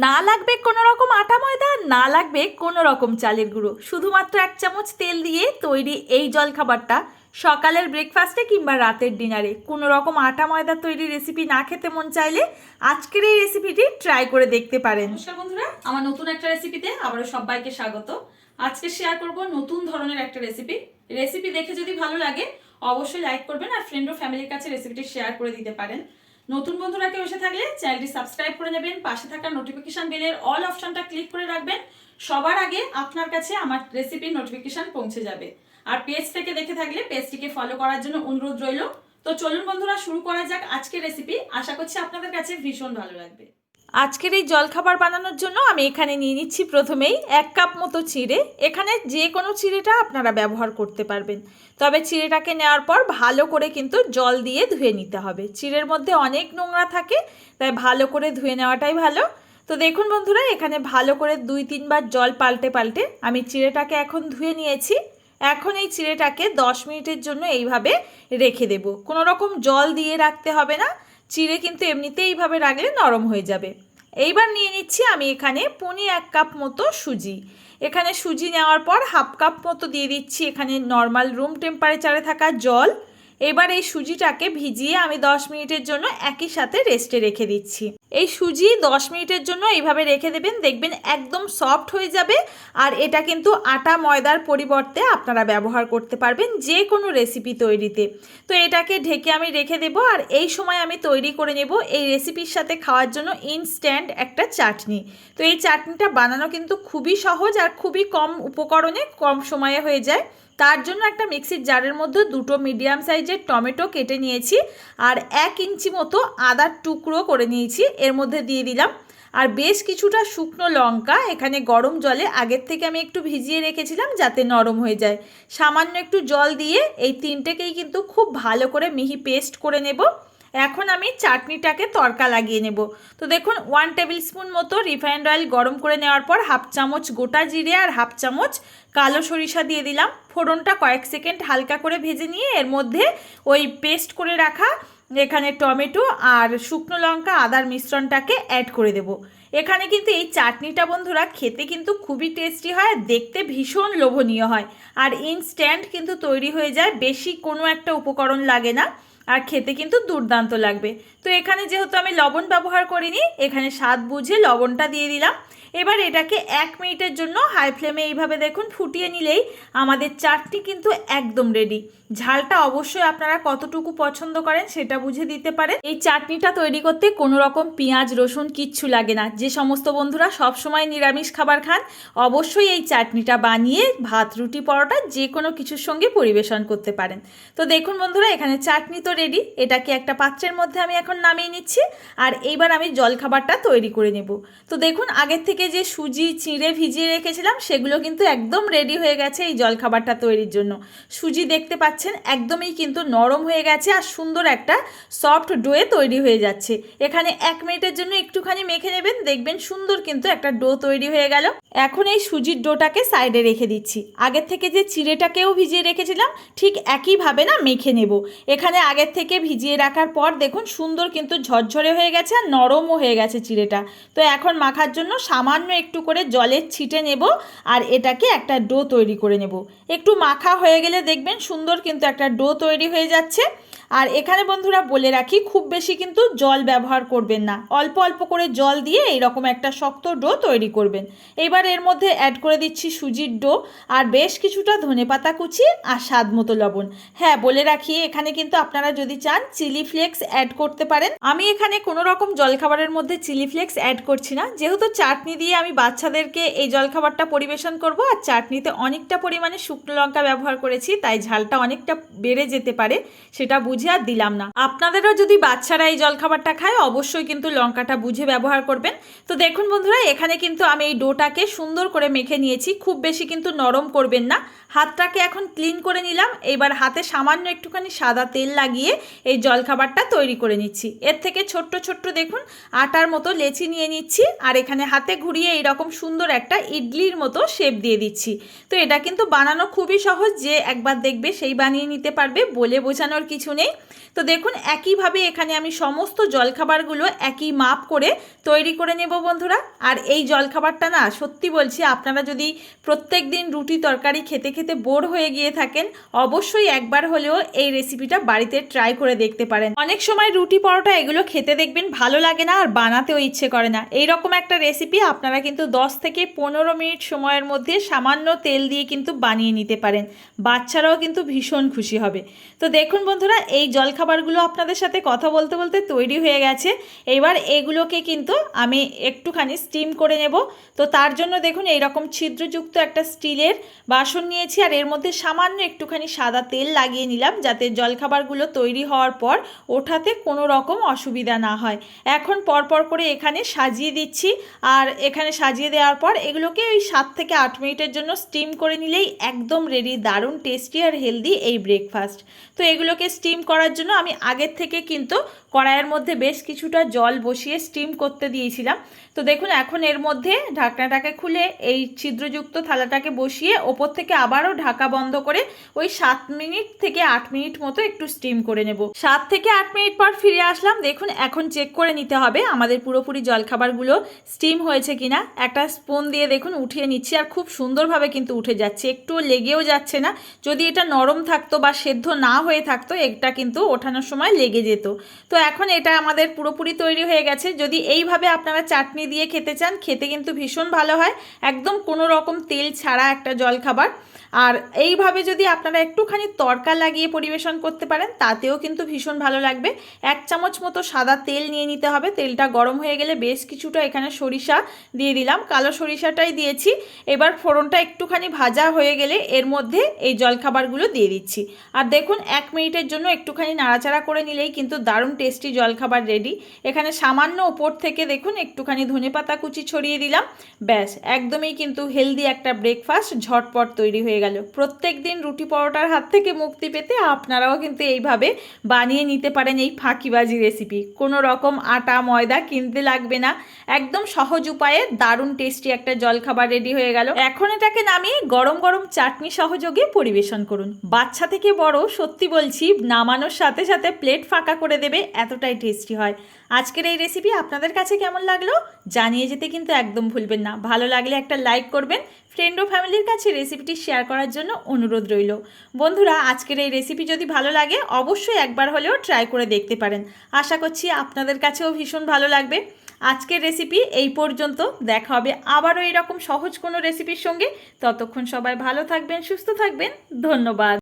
না লাগবে কোনো রকম আটা ময়দা, না লাগবে কোনো রকম চালের গুঁড়ো। শুধুমাত্র এক চামচ তেল দিয়ে তৈরি এই জলখাবারটা সকালের ব্রেকফাস্টে কিংবা রাতের ডিনারে কোনো রকম আটা ময়দা তৈরি রেসিপি না খেতে মন চাইলে আজকের এই রেসিপিটি ট্রাই করে দেখতে পারেন। নমস্কার বন্ধুরা, আমার নতুন একটা রেসিপিতে আবারও সবাইকে স্বাগত। আজকে শেয়ার করব নতুন ধরনের একটা রেসিপি রেসিপি দেখে যদি ভালো লাগে, অবশ্যই লাইক করবেন আর ফ্রেন্ড ও ফ্যামিলির কাছে রেসিপিটি শেয়ার করে দিতে পারেন। নতুন বন্ধুরা কেউ এসে থাকলে চ্যানেলটি সাবস্ক্রাইব করে নেবেন, পাশে থাকা নোটিফিকেশান বেলের অল অপশনটা ক্লিক করে রাখবেন। সবার আগে আপনার কাছে আমার রেসিপির নোটিফিকেশান পৌঁছে যাবে। আর পেজ থেকে দেখে থাকলে পেজটিকে ফলো করার জন্য অনুরোধ রইল। তো চলুন বন্ধুরা, শুরু করা যাক আজকের রেসিপি আশা করছি আপনাদের কাছে ভীষণ ভালো লাগবে। আজকের এই জলখাবার বানানোর জন্য আমি এখানে নিয়ে নিচ্ছি প্রথমেই এক কাপ মতো চিড়ে। এখানে যে কোনো চিড়েটা আপনারা ব্যবহার করতে পারবেন। তবে চিড়েটাকে নেওয়ার পর ভালো করে কিন্তু জল দিয়ে ধুয়ে নিতে হবে। চিড়ের মধ্যে অনেক নোংরা থাকে, তাই ভালো করে ধুয়ে নেওয়াটাই ভালো। তো দেখুন বন্ধুরা, এখানে ভালো করে দুই তিনবার জল পাল্টে পাল্টে আমি চিড়েটাকে এখন ধুয়ে নিয়েছি। এখন এই চিড়েটাকে দশ মিনিটের জন্য এইভাবে রেখে দেব। কোনো রকম জল দিয়ে রাখতে হবে না। চিড়ে কিন্তু এমনিতেই এইভাবে রাখলে নরম হয়ে যাবে। এইবার নিয়ে নিচ্ছি আমি এখানে পনি এক কাপ মতো সুজি। এখানে সুজি নেওয়ার পর হাফ কাপ মতো দিয়ে দিচ্ছি এখানে নর্মাল রুম টেম্পারেচারে থাকা জল। এবার এই সুজিটাকে ভিজিয়ে আমি দশ মিনিটের জন্য একই সাথে রেস্টে রেখে দিচ্ছি। এই সুজি দশ মিনিটের জন্য এইভাবে রেখে দেবেন। দেখবেন একদম সফট হয়ে যাবে আর এটা কিন্তু আটা ময়দার পরিবর্তে আপনারা ব্যবহার করতে পারবেন যে কোনো রেসিপি তৈরিতে। তো এটাকে ঢেকে আমি রেখে দেব আর এই সময় আমি তৈরি করে নেব এই রেসিপির সাথে খাওয়ার জন্য ইনস্ট্যান্ট একটা চাটনি। তো এই চাটনিটা বানানো কিন্তু খুবই সহজ আর খুবই কম উপকরণে কম সময়ে হয়ে যায়। তার জন্য একটা মিক্সির জারের মধ্যে দুটো মিডিয়াম সাইজের টমেটো কেটে নিয়েছি আর এক ইঞ্চি মতো আদার টুকরো করে নিয়েছি, এর মধ্যে দিয়ে দিলাম। আর বেশ কিছুটা শুকনো লঙ্কা, এখানে গরম জলে আগের থেকে আমি একটু ভিজিয়ে রেখেছিলাম যাতে নরম হয়ে যায়। সামান্য একটু জল দিয়ে এই তিনটেকেই কিন্তু খুব ভালো করে মিহি পেস্ট করে নেব। এখন আমি চাটনিটাকে তড়কা লাগিয়ে নেব। তো দেখুন ওয়ান টেবিল স্পুন মতো রিফাইন্ড অয়েল গরম করে নেওয়ার পর হাফ চামচ গোটা জিরে আর হাফ চামচ কালো সরিষা দিয়ে দিলাম। ফোড়নটা কয়েক সেকেন্ড হালকা করে ভেজে নিয়ে এর মধ্যে ওই পেস্ট করে রাখা এখানে টমেটো আর শুকনো লঙ্কা আদার মিশ্রণটাকে অ্যাড করে দেব। এখানে কিন্তু এই চাটনিটা বন্ধুরা খেতে কিন্তু খুবই টেস্টি হয়, দেখতে ভীষণ লোভনীয় হয়। আর ইনস্ট্যান্ট কিন্তু তৈরি হয়ে যায়, বেশি কোনো একটা উপকরণ লাগে না। আর খেতে কিন্তু দুর্দান্ত লাগবে। তো এখানে যেহেতু আমি লবণ ব্যবহার করিনি, এখানে স্বাদ বুঝে লবণটা দিয়ে দিলাম। এবার এটাকে এক মিনিটের জন্য হাই ফ্লেমে এইভাবে দেখুন ফুটিয়ে নিলেই আমাদের চাটনি কিন্তু একদম রেডি ঝালটা অবশ্যই আপনারা কতটুকু পছন্দ করেন সেটা বুঝে দিতে পারেন। এই চাটনিটা তৈরি করতে কোনো রকম পেঁয়াজ, রসুন কিচ্ছু লাগে না। যে সমস্ত বন্ধুরা সবসময় নিরামিষ খাবার খান, অবশ্যই এই চাটনিটা বানিয়ে ভাত, রুটি, পরোটা যে কোনো কিছুর সঙ্গে পরিবেশন করতে পারেন। তো দেখুন বন্ধুরা, এখানে চাটনি তো রেডি এটাকে একটা পাত্রের মধ্যে আমি এখন নামিয়ে নিচ্ছি আর এইবার আমি জলখাবারটা তৈরি করে নেব। তো দেখুন, আগের থেকে যে সুজি চিঁড়ে ভিজিয়ে রেখেছিলাম, সেগুলো কিন্তু একদম রেডি হয়ে গেছে এই জলখাবারটা তৈরির জন্য। সুজি দেখতে পাচ্ছেন, একদমই কিন্তু নরম হয়ে গেছে আর সুন্দর একটা সফট ডোয়ে তৈরি হয়ে যাচ্ছে। এখানে এক মিনিটের জন্য একটুখানি মেখে নেবেন, দেখবেন সুন্দর কিন্তু একটা ডো তৈরি হয়ে গেল। এখন এই সুজির ডোটাকে সাইডে রেখে দিচ্ছি। আগের থেকে যে চিড়েটাকেও ভিজিয়ে রেখেছিলাম, ঠিক একইভাবে না মেখে নেব। এখানে আগের থেকে ভিজিয়ে রাখার পর দেখুন, সুন্দর কিন্তু ঝরঝরে হয়ে গেছে আর নরমও হয়ে গেছে চিড়েটা। তো এখন মাখার জন্য সামান্য একটু করে জলের ছিটে নেব আর এটাকে একটা ডো তৈরি করে নেব। একটু মাখা হয়ে গেলে দেখবেন সুন্দর কিন্তু একটা ডো তৈরি হয়ে যাচ্ছে। আর এখানে বন্ধুরা বলে রাখি, খুব বেশি কিন্তু জল ব্যবহার করবেন না। অল্প অল্প করে জল দিয়ে এইরকম একটা শক্ত ডো তৈরি করবেন। এবার এর মধ্যে অ্যাড করে দিচ্ছি সুজির ডো আর বেশ কিছুটা ধনেপাতা কুচি আর স্বাদ মতো লবণ। হ্যাঁ বলে রাখি, এখানে কিন্তু আপনারা যদি চান চিলি ফ্লেক্স অ্যাড করতে পারেন। আমি এখানে কোনো রকম জলখাবারের মধ্যে চিলি ফ্লেক্স অ্যাড করছি না। যেহেতু চাটনি দিয়ে আমি বাচ্চাদেরকে এই জলখাবারটা পরিবেশন করব আর চাটনিতে অনেকটা পরিমাণে শুকনো লঙ্কা ব্যবহার করেছি, তাই ঝালটা অনেকটা বেড়ে যেতে পারে, সেটা বুঝে আর দিলাম না। আপনাদেরও যদি বাচ্চারা এই জলখাবারটা খায়, অবশ্যই কিন্তু লঙ্কাটা বুঝে ব্যবহার করবেন। তো দেখুন বন্ধুরা, এখানে কিন্তু আমি এই ডোটাকে সুন্দর করে মেখে নিয়েছি। খুব বেশি কিন্তু নরম করবেন না। হাতটাকে এখন ক্লিন করে নিলাম। এবার হাতে সামান্য একটুখানি সাদা তেল লাগিয়ে এই জলখাবারটা তৈরি করে নিচ্ছি। এর থেকে ছোট্ট ছোট্ট দেখুন, আটার মতো লেচি নিয়ে নিচ্ছি। আর এখানে হাতে ঘুরিয়ে এইরকম সুন্দর একটা ইডলির মতো শেপ দিয়ে দিচ্ছি। তো এটা কিন্তু বানানো খুবই সহজ। যে একবার দেখবে সেই বানিয়ে নিতে পারবে। বলে বোঝানোর কিছু নেই। তো দেখুন, একইভাবে এখানে আমি সমস্ত জলখাবারগুলো একই মাপ করে তৈরি করে নেব বন্ধুরা। আর এই জলখাবারটা না, সত্যি বলছি, আপনারা যদি প্রত্যেক দিন রুটি তরকারি খেতে খেতে বোর হয়ে গিয়ে থাকেন, অবশ্যই একবার হলেও এই রেসিপিটা বাড়িতে ট্রাই করে দেখতে পারেন। অনেক সময় রুটি পরোটা এগুলো খেতে দেখবেন ভালো লাগে না আর বানাতেও ইচ্ছে করে না। এই রকম একটা রেসিপি আপনারা কিন্তু 10 থেকে পনেরো মিনিট সময়ের মধ্যে সামান্য তেল দিয়ে কিন্তু বানিয়ে নিতে পারেন। বাচ্চারাও কিন্তু ভীষণ খুশি হবে। তো দেখুন বন্ধুরা এই জলখাবারগুলো আপনাদের সাথে কথা বলতে বলতে তৈরি হয়ে গেছে। এবার এগুলোকে কিন্তু আমি একটুখানি স্টিম করে নেব। তো তার জন্য দেখুন এই রকম ছিদ্রযুক্ত একটা স্টিলের বাসন নিয়েছি আর এর মধ্যে সামান্য একটুখানি সাদা তেল লাগিয়ে নিলাম যাতে জলখাবারগুলো তৈরি হওয়ার পর ওঠাতে কোনো রকম অসুবিধা না হয়। এখন পরপর করে এখানে সাজিয়ে দিচ্ছি আর এখানে সাজিয়ে দেওয়ার পর এগুলোকে ওই সাত থেকে আট মিনিটের জন্য স্টিম করে নিলেই একদম রেডি দারুণ টেস্টি আর হেলদি এই ব্রেকফাস্ট তো এগুলোকে স্টিম করার জন্য আমি আগের থেকে কিন্তু কড়াইয়ের মধ্যে বেশ কিছুটা জল বসিয়ে স্টিম করতে দিয়েছিলাম। তো দেখুন, এখন এর মধ্যে ঢাকনাটাকে খুলে এই ছিদ্রযুক্ত থালাটাকে বসিয়ে ওপর থেকে আবারও ঢাকা বন্ধ করে ওই সাত মিনিট থেকে আট মিনিট মতো একটু স্টিম করে নেব। সাত থেকে আট মিনিট পর ফিরে আসলাম। দেখুন, এখন চেক করে নিতে হবে আমাদের পুরোপুরি জলখাবারগুলো স্টিম হয়েছে কিনা। একটা স্পুন দিয়ে দেখুন উঠিয়ে নিচ্ছি আর খুব সুন্দরভাবে কিন্তু উঠে যাচ্ছে। একটু লেগেও যাচ্ছে না। যদি এটা নরম থাকতো বা সেদ্ধ না হয়ে থাকতো এটা কিন্তু ওঠানোর সময় লেগে যেত। তো এখন এটা আমাদের পুরোপুরি তৈরি হয়ে গেছে। যদি এইভাবে আপনারা চাটনি দিয়ে খেতে চান, খেতে কিন্তু ভীষণ ভালো হয়। একদম কোনো রকম তেল ছাড়া একটা জলখাবার। আর এইভাবে যদি আপনারা একটুখানি তড়কা লাগিয়ে পরিবেশন করতে পারেন, তাতেও কিন্তু ভীষণ ভালো লাগবে। এক চামচ মতো সাদা তেল নিয়ে নিতে হবে। তেলটা গরম হয়ে গেলে বেশ কিছুটা এখানে সরিষা দিয়ে দিলাম। কালো সরিষাটাই দিয়েছি। এবার ফোড়নটা একটুখানি ভাজা হয়ে গেলে এর মধ্যে এই জলখাবারগুলো দিয়ে দিচ্ছি। আর দেখুন, এক মিনিটের জন্য একটুখানি নাড়াচাড়া করে নিলেই কিন্তু দারুণ টেস্টি জলখাবার রেডি এখানে সামান্য ওপর থেকে দেখুন, একটুখানি ধনেপাতা কুচি ছড়িয়ে দিলাম। ব্যাস, একদমই কিন্তু হেলদি একটা ব্রেকফাস্ট ঝটপট তৈরি হয়ে গেল। প্রত্যেক দিন রুটি পরোটার হাত থেকে মুক্তি পেতে আপনারাও কিন্তু এইভাবে বানিয়ে নিতে পারেন এই ফাঁকিবাজি রেসিপি কোনো রকম আটা, ময়দা কিনতে লাগবে না। একদম সহজ উপায়ে দারুণ টেস্টি একটা জলখাবার রেডি হয়ে গেল। এখন এটাকে নামিয়ে গরম গরম চাটনি সহযোগে পরিবেশন করুন। বাচ্চা থেকে বড়, সত্যি বলছি নামানোর সাথে সাথে প্লেট ফাঁকা করে দেবে, এতটাই টেস্টি হয়। আজকের এই রেসিপি আপনাদের কাছে কেমন লাগল? জানিয়ে যেতে কিন্তু একদম ভুলবেন না। ভালো লাগলে একটা লাইক করবেন। ফ্রেন্ড ও ফ্যামিলির কাছে রেসিপিটি শেয়ার করার জন্য অনুরোধ রইল। বন্ধুরা, আজকের এই রেসিপি যদি ভালো লাগে, অবশ্যই একবার হলেও ট্রাই করে দেখতে পারেন। আশা করছি আপনাদের কাছেও ভীষণ ভালো লাগবে। আজকের রেসিপি এই পর্যন্ত। দেখা হবে আবারও এরকম সহজ কোনো রেসিপির সঙ্গে। ততক্ষণ সবাই ভালো থাকবেন, সুস্থ থাকবেন। ধন্যবাদ।